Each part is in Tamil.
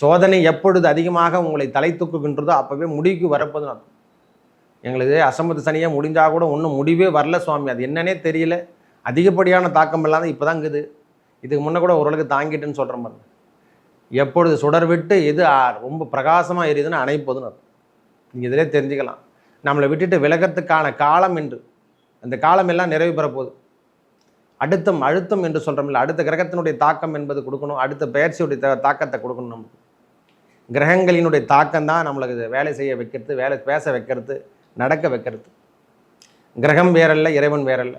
சோதனை எப்பொழுது அதிகமாக உங்களை தலை தூக்குகின்றதோ அப்போவே முடிவுக்கு வரப்போதுன்னு அர்த்தம் எங்களுக்கு அசம்பத்து சனியாக முடிஞ்சால் கூட ஒன்றும் முடிவே வரல சுவாமி. அது என்னன்னே தெரியல. அதிகப்படியான தாக்கம் இல்லாத இப்போ தான் இருக்குது. இதுக்கு முன்னே கூட ஓரளவுக்கு தாங்கிட்டுன்னு சொல்கிற மாதிரி எப்பொழுது சுடர் விட்டு எது ரொம்ப பிரகாசமாக எரியுதுன்னு அணைப்போதுன்னு அர்த்தம். நீங்கள் இதிலே தெரிஞ்சுக்கலாம். நம்மளை விட்டுட்டு விலகத்துக்கான காலம் என்று. அந்த காலம் எல்லாம் நிறைவு பெறப்போகுது. போகுது அழுத்தம் அழுத்தம் என்று சொல்கிறோம்ல அடுத்த கிரகத்தினுடைய தாக்கம் என்பது கொடுக்கணும் அடுத்த பயிற்சியுடைய தாக்கத்தை கொடுக்கணும் நமக்கு. கிரகங்களினுடைய தாக்கம் தான் நம்மளுக்கு வேலை செய்ய வைக்கிறது வேலை பேச வைக்கிறது நடக்க வைக்கிறது. கிரகம் வேறல்ல இறைவன் வேறல்ல.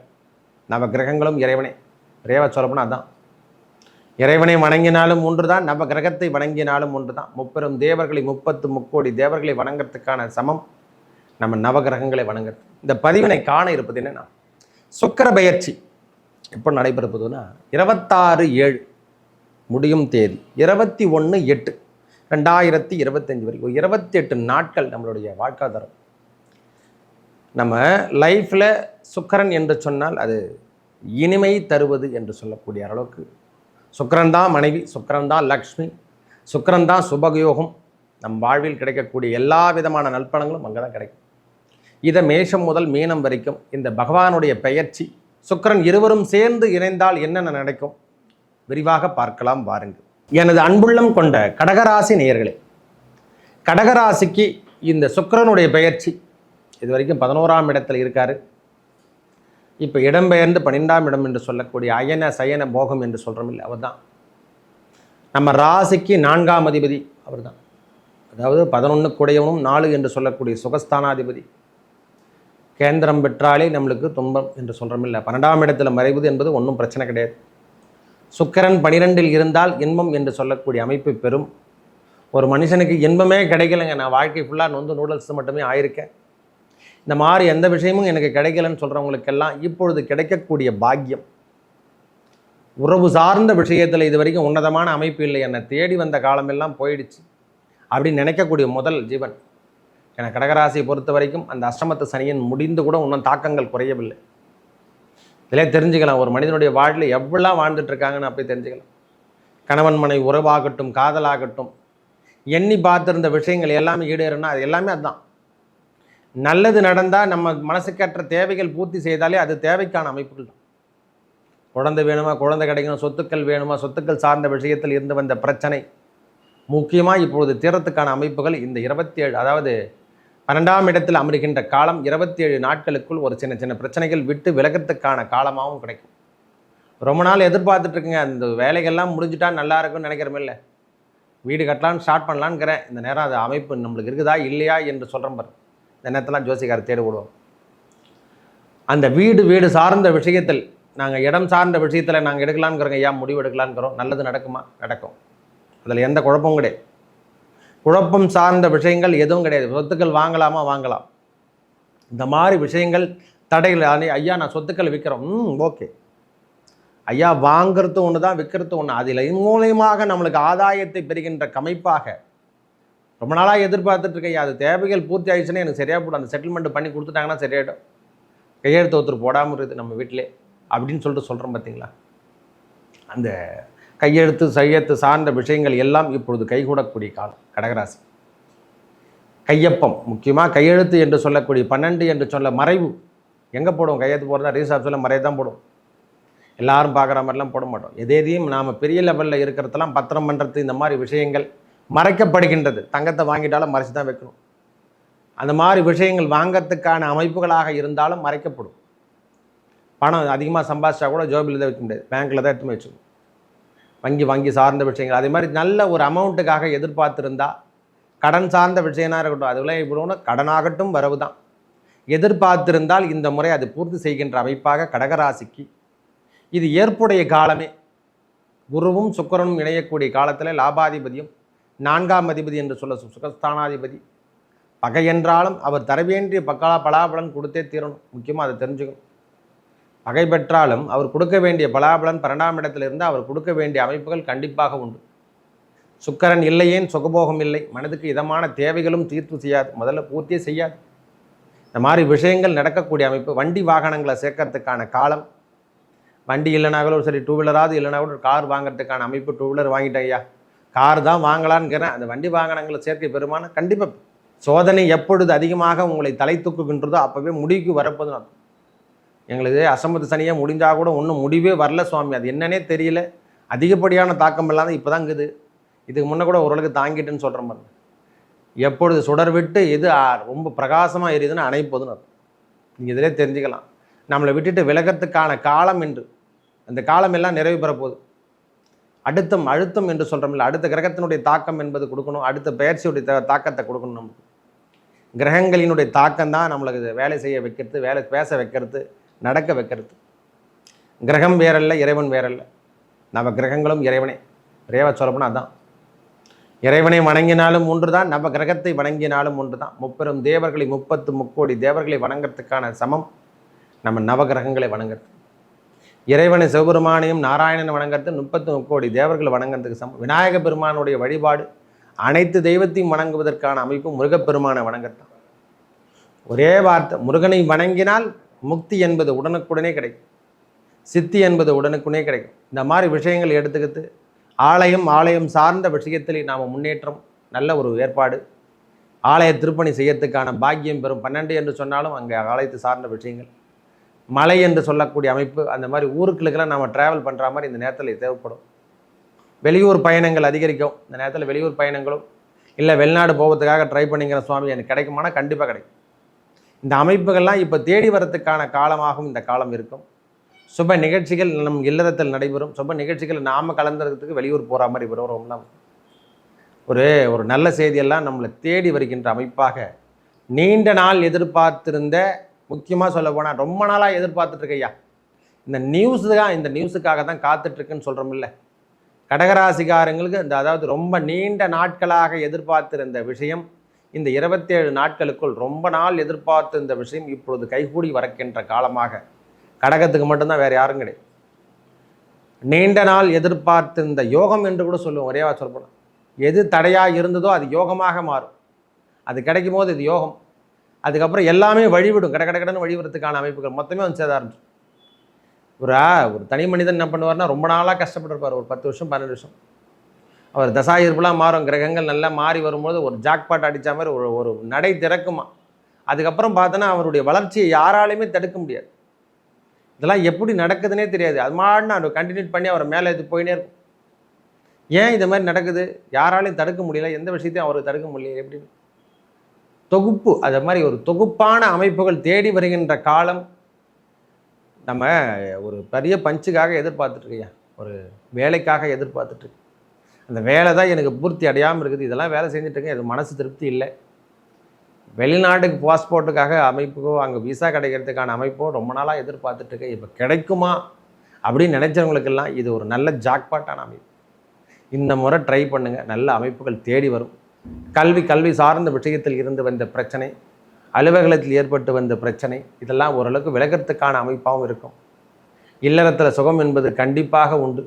நம்ம கிரகங்களும் இறைவனே. ரேவ சொல்லப்போனால் அதான். இறைவனை வணங்கினாலும் ஒன்று தான் நவ கிரகத்தை வணங்கினாலும் ஒன்று தான் முப்பெரும் தேவர்களை முப்பத்து முக்கோடி தேவர்களை வணங்கிறதுக்கான சமம் நம்ம நவகிரகங்களை வணங்குறது. இந்த பதிவினை காண இருப்பது என்னன்னா சுக்கிர பயிற்சி எப்போ நடைபெற இருபத்தாறு ஏழு முடியும் தேதி இருபத்தி ஒன்று எட்டு. ரெண்டாயிரத்தி இருபத்தஞ்சி வரைக்கும் இருபத்தி எட்டு நாட்கள் நம்மளுடைய வாழ்க்காதாரம். நம்ம லைஃப்பில் சுக்கரன் என்று சொன்னால் அது இனிமை தருவது என்று சொல்லக்கூடிய அளவுக்கு. சுக்கரன் தான் மனைவி சுக்கரன் தான் லக்ஷ்மி சுக்கரன் தான் சுபகயோகம் நம் வாழ்வில் கிடைக்கக்கூடிய எல்லா விதமான நல்பணங்களும் அங்கே தான் கிடைக்கும். இதை மேஷம் முதல் மீனம் வரைக்கும் இந்த பகவானுடைய பெயர்ச்சி சுக்கிரன் இருவரும் சேர்ந்து இணைந்தால் என்னென்ன நடக்கும்? விரிவாக பார்க்கலாம் வாருங்கள். எனது அன்புள்ளம் கொண்ட கடகராசி நேயர்களே கடகராசிக்கு இந்த சுக்கரனுடைய பெயர்ச்சி இது வரைக்கும் பதினோராம் இடத்தில் இருக்கார். இப்போ இடம்பெயர்ந்து பன்னெண்டாம் இடம் என்று சொல்லக்கூடிய அயன சயன போகம் என்று சொல்கிறோம் இல்லை அவர் தான் நம்ம ராசிக்கு நான்காம் அதிபதி அவர் தான் அதாவது பதினொன்று கூடையவனும் நாலு என்று சொல்லக்கூடிய சுகஸ்தானாதிபதி. கேந்திரம் பெற்றாலே நம்மளுக்கு துன்பம் என்று சொல்கிறோம் இல்லை பன்னெண்டாம் இடத்தில் மறைவது என்பது ஒன்றும் பிரச்சனை கிடையாது. சுக்கரன் பனிரெண்டில் இருந்தால் இன்பம் என்று சொல்லக்கூடிய அமைப்பு பெறும். ஒரு மனுஷனுக்கு இன்பமே கிடைக்கலைங்க. நான் வாழ்க்கை ஃபுல்லாக நொந்து நூடல்ஸ் மட்டுமே ஆயிருக்கேன். இந்த மாதிரி எந்த விஷயமும் எனக்கு கிடைக்கலன்னு சொல்கிறவங்களுக்கெல்லாம் இப்பொழுது கிடைக்கக்கூடிய பாக்கியம். உறவு சார்ந்த விஷயத்தில் இது வரைக்கும் உன்னதமான அமைப்பு இல்லை. என்னை தேடி வந்த காலமெல்லாம் போயிடுச்சு. அப்படின்னு நினைக்கக்கூடிய முதல் ஜீவன். என கடகராசியை பொறுத்த வரைக்கும் அந்த அஷ்டமத்து சனியன் முடிந்து கூட இன்னும் தாக்கங்கள் குறையவில்லை. இதிலே தெரிஞ்சுக்கலாம் ஒரு மனிதனுடைய வாழ்வில் எவ்வளோ வாழ்ந்துட்டு இருக்காங்கன்னு அப்படி தெரிஞ்சுக்கலாம். கணவன் மனை உறவாகட்டும் காதலாகட்டும் எண்ணி பார்த்துருந்த விஷயங்கள் எல்லாமே ஈடேறுனா அது எல்லாமே அதுதான் நல்லது நடந்தால் நம்ம மனசுக்கேற்ற தேவைகள் பூர்த்தி செய்தாலே அது தேவைக்கான அமைப்புகள் தான். குழந்தை வேணுமா குழந்தை கிடைக்கணும் சொத்துக்கள் வேணுமா சொத்துக்கள் சார்ந்த விஷயத்தில் இருந்து வந்த பிரச்சனை. முக்கியமாக இப்பொழுது தீரத்துக்கான அமைப்புகள் இந்த இருபத்தி ஏழு அதாவது பன்னெண்டாம் இடத்தில் அமருகின்ற காலம் இருபத்தி ஏழு நாட்களுக்குள் ஒரு சின்ன சின்ன பிரச்சனைகள் விட்டு விலகத்துக்கான காலமாகவும் கிடைக்கும். ரொம்ப நாள் எதிர்பார்த்துட்ருக்குங்க அந்த வேலைகள்லாம் முடிஞ்சுட்டா நல்லா இருக்கும்னு இல்லை. வீடு கட்டலான்னு ஸ்டார்ட் பண்ணலான்ங்கிறேன் இந்த நேரம் அது அமைப்பு நம்மளுக்கு இருக்குதா இல்லையா என்று சொல்கிறேன் பாரு இந்த நேரத்தெல்லாம் ஜோசிக்கார தேடி விடுவோம் அந்த வீடு வீடு சார்ந்த விஷயத்தில் நாங்கள் இடம் சார்ந்த விஷயத்தில் நாங்கள் எடுக்கலான்ங்கிறோங்க ஐயா முடிவு எடுக்கலான்ங்கிறோம் நல்லது நடக்குமா? நடக்கும். அதில் எந்த குழப்பமும் கிடையாது. குழப்பம் சார்ந்த விஷயங்கள் எதுவும் கிடையாது. சொத்துக்கள் வாங்கலாமா? வாங்கலாம். இந்த மாதிரி விஷயங்கள் தடைகள். அணி- ஐயா நான் சொத்துக்கள் விற்கிறோம் ம் ஓகே. ஐயா வாங்கிறது ஒன்று தான் விற்கிறது ஒன்று அதில் மூலியமாக நம்மளுக்கு ஆதாயத்தை பெறுகின்ற கமைப்பாக. ரொம்ப நாளாக எதிர்பார்த்துட்ருக்கேன் ஐயா. அது தேவைகள் பூர்த்தி ஆயிடுச்சுன்னா எனக்கு சரியாக போடும். அந்த செட்டில்மெண்ட் பண்ணி கொடுத்துட்டாங்கன்னா சரியாயிடும். கையெழுத்து ஒருத்தர் போடாமல் இருக்குது நம்ம வீட்டிலே. அப்படின்னு சொல்லிட்டு சொல்கிறோம் பார்த்தீங்களா அந்த கையெழுத்து சையத்து சார்ந்த விஷயங்கள் எல்லாம் இப்பொழுது கைகூடக்கூடிய காலம் கடகராசி. கையொப்பம் முக்கியமாக கையெழுத்து என்று சொல்லக்கூடிய பன்னெண்டு என்று சொல்ல மறைவு. எங்கே போடுவோம்? கையெழுத்து போடுறதா? ரீசார்ஜ் சொல்ல மறைவு தான் போடுவோம். எல்லாரும் பார்க்குற மாதிரிலாம் போட மாட்டோம். எதேதையும் நாம் பெரிய லெவலில் இருக்கிறதெல்லாம் பத்திரம் பண்ணுறது இந்த மாதிரி விஷயங்கள் மறைக்கப்படுகின்றது. தங்கத்தை வாங்கிட்டாலும் மறைச்சு தான் வைக்கணும். அந்த மாதிரி விஷயங்கள் வாங்கறதுக்கான அமைப்புகளாக இருந்தாலும் மறைக்கப்படும். பணம் அதிகமாக சம்பாதிச்சா கூட ஜோபில் தான் வைக்க முடியாது. பேங்க்கில் தான் எடுத்துன்னு வச்சுக்கணும். வங்கி வங்கி சார்ந்த விஷயங்கள். அதே மாதிரி நல்ல ஒரு அமௌண்ட்டுக்காக எதிர்பார்த்துருந்தா கடன் சார்ந்த விஷயம்னா இருக்கட்டும் அதுவெல்லாம் இவ்வளோன்னு கடனாகட்டும் வரவு தான். எதிர்பார்த்திருந்தால் இந்த முறை அது பூர்த்தி செய்கின்ற அமைப்பாக கடகராசிக்கு. இது ஏற்புடைய காலமே. குருவும் சுக்கரனும் இணையக்கூடிய காலத்தில் லாபாதிபதியும் நான்காம் அதிபதி என்று சொல்ல சுகஸ்தானாதிபதி. பகை என்றாலும் அவர் தர வேண்டிய பக்கா பலாபலன் கொடுத்தே தீரணும். முக்கியமாக அதை தெரிஞ்சுக்கணும். பகை பெற்றாலும் அவர் கொடுக்க வேண்டிய பலாபலன் பன்னெண்டாம் இடத்திலிருந்து அவர் கொடுக்க வேண்டிய அமைப்புகள் கண்டிப்பாக உண்டு. சுக்கரன் இல்லையேன் சுகபோகம் இல்லை. மனதுக்கு இதமான தேவைகளும் தீர்த்து செய்யாது. முதல்ல பூர்த்தியே செய்யாது. இந்த மாதிரி விஷயங்கள் நடக்கக்கூடிய அமைப்பு வண்டி வாகனங்களை சேர்க்கறதுக்கான காலம். வண்டி இல்லைனாலும் சரி டூ வீலராவது இல்லைனா கூட கார் வாங்குறதுக்கான அமைப்பு டூ வீலர் வாங்கிட்டேன் ஐயா. கார் தான் வாங்கலான்னுக்கிறேன் அந்த வண்டி வாகனங்களை சேர்க்கை பெருமான கண்டிப்பாக சோதனை எப்பொழுது அதிகமாக உங்களை தலை தூக்குகின்றதோ அப்போவே முடிவுக்கு வரப்போதுன்னு எங்களுக்கு அசம்பத்து சனியாக முடிஞ்சால் கூட ஒன்றும் முடிவே வரல சுவாமி. அது என்னன்னே தெரியல. அதிகப்படியான தாக்கம் இல்லாத இப்போ தான் இருக்குது இதுக்கு முன்னே கூட ஓரளவுக்கு தாங்கிட்டுன்னு சொல்கிற மாதிரி எப்பொழுது சுடர் விட்டு எது ரொம்ப பிரகாசமாக எரியுதுன்னு அணைப்போதுன்னு நீங்கள் இதிலே தெரிஞ்சுக்கலாம். நம்மளை விட்டுட்டு விலகத்துக்கான காலம் என்று அந்த காலம் எல்லாம் நிறைவு பெறப்போகுது. அடுத்தம் அழுத்தம் என்று சொல்கிறோம்ல அடுத்த கிரகத்தினுடைய தாக்கம் என்பது கொடுக்கணும். அடுத்த பயிற்சியுடைய தாக்கத்தை கொடுக்கணும் நமக்கு. கிரகங்களினுடைய தாக்கம் தான் நம்மளுக்கு வேலை செய்ய வைக்கிறது வேலை பேச வைக்கிறது. நடக்க வைக்கிறது. கிரகம் வேறல்ல இறைவன் வேறல்ல. நம்ம கிரகங்களும் இறைவனே. ரேவா சொல்லப்போனால் அதான். இறைவனை வணங்கினாலும் ஒன்று தான் நம்ம கிரகத்தை வணங்கினாலும் ஒன்று தான் முப்பெரும் தேவர்களை முப்பத்து முக்கோடி தேவர்களை வணங்கிறதுக்கான சமம். நம்ம நவகிரகங்களை வணங்குறது. இறைவனை சிவபெருமானையும் நாராயணனை வணங்குறது முப்பத்து முக்கோடி தேவர்களை வணங்குறதுக்கு சமம். விநாயக பெருமானுடைய வழிபாடு அனைத்து தெய்வத்தையும் வணங்குவதற்கான அமைப்பு முருகப்பெருமானை வணங்கத்தான் ஒரே வார்த்தை முருகனை வணங்கினால் முக்தி என்பது உடனுக்குடனே கிடைக்கும். சித்தி என்பது உடனுக்குடனே கிடைக்கும். இந்த மாதிரி விஷயங்கள் எடுத்துக்கிட்டு ஆலயம் ஆலயம் சார்ந்த விஷயத்தில் நாம் முன்னேற்றம் நல்ல ஒரு ஏற்பாடு ஆலய திருப்பணி செய்யறதுக்கான பாக்கியம் பெறும் பன்னெண்டு என்று சொன்னாலும் அங்கே ஆலயத்தை சார்ந்த விஷயங்கள் மலை என்று சொல்லக்கூடிய அமைப்பு அந்த மாதிரி ஊருக்களுக்கெல்லாம் நாம் ட்ராவல் பண்ணுற மாதிரி இந்த நேரத்தில் தேவைப்படும். வெளியூர் பயணங்கள் அதிகரிக்கும். இந்த நேரத்தில் வெளியூர் பயணங்களும் இல்லை வெளிநாடு போகிறதுக்காக ட்ரை பண்ணிங்கிற சுவாமி எனக்கு கிடைக்குமானா கண்டிப்பாக கிடைக்கும். இந்த அமைப்புகள்லாம் இப்போ தேடி வரத்துக்கான காலமாகவும் இந்த காலம் இருக்கும். சுப நிகழ்ச்சிகள் நம் இல்லறத்தில் நடைபெறும். சுப நிகழ்ச்சிகள் நாம் கலந்துறதுக்கு வெளியூர் போகிற மாதிரி வருவோம்லாம் ஒரு ஒரு நல்ல செய்தியெல்லாம் நம்மளை தேடி வருகின்ற அமைப்பாக நீண்ட நாள் எதிர்பார்த்திருந்த முக்கியமாக சொல்ல போனால் ரொம்ப நாளாக எதிர்பார்த்துட்ருக்கையா இந்த நியூஸ் தான் இந்த நியூஸுக்காக தான் காத்துட்ருக்குன்னு சொல்கிறோம்ல கடகராசிகாரங்களுக்கு இந்த அதாவது ரொம்ப நீண்ட நாட்களாக எதிர்பார்த்திருந்த விஷயம் இந்த இருபத்தேழு நாட்களுக்குள் ரொம்ப நாள் எதிர்பார்த்து இந்த விஷயம் இப்பொழுது கைகூடி வரக்கின்ற காலமாக. கடகத்துக்கு மட்டும்தான் வேறு யாரும் கிடையாது. நீண்ட நாள் எதிர்பார்த்து இந்த யோகம் என்று கூட சொல்லுவோம். ஒரேவா சொல்லப்படும் எது தடையாக இருந்ததோ அது யோகமாக மாறும். அது கிடைக்கும் போது இது யோகம். அதுக்கப்புறம் எல்லாமே வழிவிடும். கட கட வழிவிடுறதுக்கான அமைப்புகள் மொத்தமே வந்து சேத ஆரம்பிச்சிடும். ஒரு ஒரு தனி மனிதன் என்ன பண்ணுவார்னா ரொம்ப நாளாக கஷ்டப்பட்டிருப்பார். ஒரு பத்து வருஷம் பன்னெண்டு வருஷம். அவர் தசாயிருப்புலாம் மாறும். கிரகங்கள் நல்லா மாறி வரும்போது ஒரு ஜாக்பாட் அடித்த மாதிரி ஒரு ஒரு நடை திறக்குமா? அதுக்கப்புறம் பார்த்தோன்னா அவருடைய வளர்ச்சியை யாராலையுமே தடுக்க முடியாது. இதெல்லாம் எப்படி நடக்குதுன்னே தெரியாது. அது மாதிரி நான் கண்டினியூ பண்ணி அவரை மேலே இது போயினே இருக்கும். ஏன் இந்த மாதிரி நடக்குது? யாராலையும் தடுக்க முடியல. எந்த விஷயத்தையும் அவருக்கு தடுக்க முடியல. எப்படி? தொகுப்பு. அது மாதிரி ஒரு தொகுப்பான அமைப்புகள் தேடி வருகின்ற காலம் நம்ம ஒரு பெரிய பஞ்சுக்காக எதிர்பார்த்துட்ருக்கையா ஒரு வேலைக்காக எதிர்பார்த்துட்ருக்கு அந்த வேலை தான் எனக்கு பூர்த்தி அடையாமல் இருக்குது. இதெல்லாம் வேலை செஞ்சுட்டு இருக்கேன் மனசு திருப்தி இல்லை. வெளிநாட்டுக்கு பாஸ்போர்ட்டுக்காக அமைப்புக்கோ அங்கே விசா கிடைக்கிறதுக்கான அமைப்போ ரொம்ப நாளாக எதிர்பார்த்துட்ருக்கேன் இப்போ கிடைக்குமா அப்படின்னு நினச்சவங்களுக்கெல்லாம் இது ஒரு நல்ல ஜாக்பாட்டான அமைப்பு. இந்த முறை ட்ரை பண்ணுங்கள் நல்ல அமைப்புகள் தேடி வரும். கல்வி கல்வி சார்ந்த விஷயத்தில் இருந்து வந்த பிரச்சனை அலுவலகத்தில் ஏற்பட்டு வந்த பிரச்சனை இதெல்லாம் ஓரளவுக்கு விலகிறதுக்கான அமைப்பாகவும் இருக்கும். இல்லறத்தில் சுகம் என்பது கண்டிப்பாக உண்டு.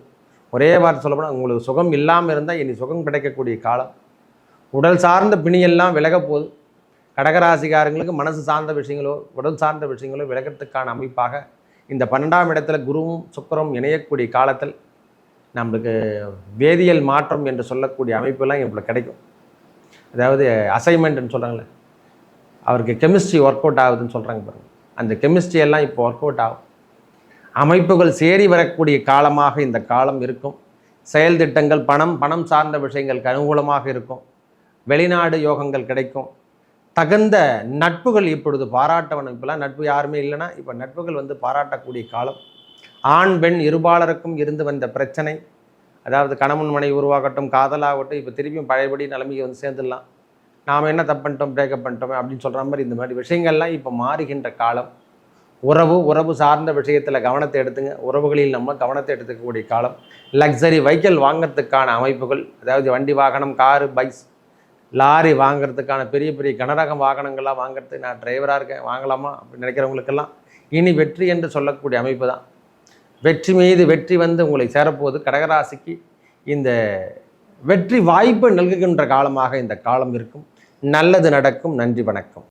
ஒரே வார்த்தை சொல்லப்போனால் உங்களுக்கு சுகம் இல்லாமல் இருந்தால் இனி சுகம் கிடைக்கக்கூடிய காலம். உடல் சார்ந்த பிணியெல்லாம் விலக போகுது. கடகராசிக்காரங்களுக்கு மனசு சார்ந்த விஷயங்களோ உடல் சார்ந்த விஷயங்களோ விலகிறதுக்கான அமைப்பாக இந்த பன்னெண்டாம் இடத்துல குருவும் சுக்கரம் இணையக்கூடிய காலத்தில் நம்மளுக்கு வேதியியல் மாற்றம் என்று சொல்லக்கூடிய அமைப்பெல்லாம் இவ்வளோ கிடைக்கும். அதாவது அசைன்மெண்ட்னு சொல்கிறாங்களே அவருக்கு கெமிஸ்ட்ரி ஒர்க் அவுட் ஆகுதுன்னு சொல்கிறாங்க பாருங்க. அந்த கெமிஸ்ட்ரி எல்லாம் இப்போ ஒர்க் அவுட் ஆகும். அமைப்புகள் சேரி வரக்கூடிய காலமாக இந்த காலம் இருக்கும். செயல் திட்டங்கள் பணம் பணம் சார்ந்த விஷயங்களுக்கு அனுகூலமாக இருக்கும். வெளிநாடு யோகங்கள் கிடைக்கும். தகுந்த நட்புகள் இப்பொழுது பாராட்டவனும் இப்போலாம் நட்பு யாருமே இல்லைன்னா இப்போ நட்புகள் வந்து பாராட்டக்கூடிய காலம். ஆண் பெண் இருபாலருக்கும் இருந்து வந்த பிரச்சனை. அதாவது கணவன் மனை உருவாகட்டும் காதலாகட்டும் இப்போ திருப்பியும் பழையபடி நிலைமைக்கு வந்து சேர்ந்துடலாம். நாம் என்ன தப்பு பண்ணிட்டோம் பிரேக்கப் பண்ணிட்டோமே அப்படின்னு சொல்கிற மாதிரி இந்த மாதிரி விஷயங்கள்லாம் இப்போ மாறுகின்ற காலம். உறவு உறவு சார்ந்த விஷயத்தில் கவனத்தை எடுத்துங்க. உறவுகளில் நம்ம கவனத்தை எடுத்துக்கக்கூடிய காலம். லக்ஸரி வைக்கல் வாங்கிறதுக்கான அமைப்புகள் அதாவது வண்டி வாகனம் காரு பைக்ஸ் லாரி வாங்குறதுக்கான பெரிய பெரிய கனரக வாகனங்கள்லாம் வாங்குறதுக்கு நான் டிரைவராக இருக்கேன். வாங்கலாமா அப்படின்னு நினைக்கிறவங்களுக்கெல்லாம் இனி வெற்றி என்று சொல்லக்கூடிய அமைப்பு தான். வெற்றி மீது வெற்றி வந்து உங்களை சேரப்போகுது. கடகராசிக்கு இந்த வெற்றி வாய்ப்பு நல்குகின்ற காலமாக இந்த காலம் இருக்கும். நல்லது நடக்கும். நன்றி வணக்கம்.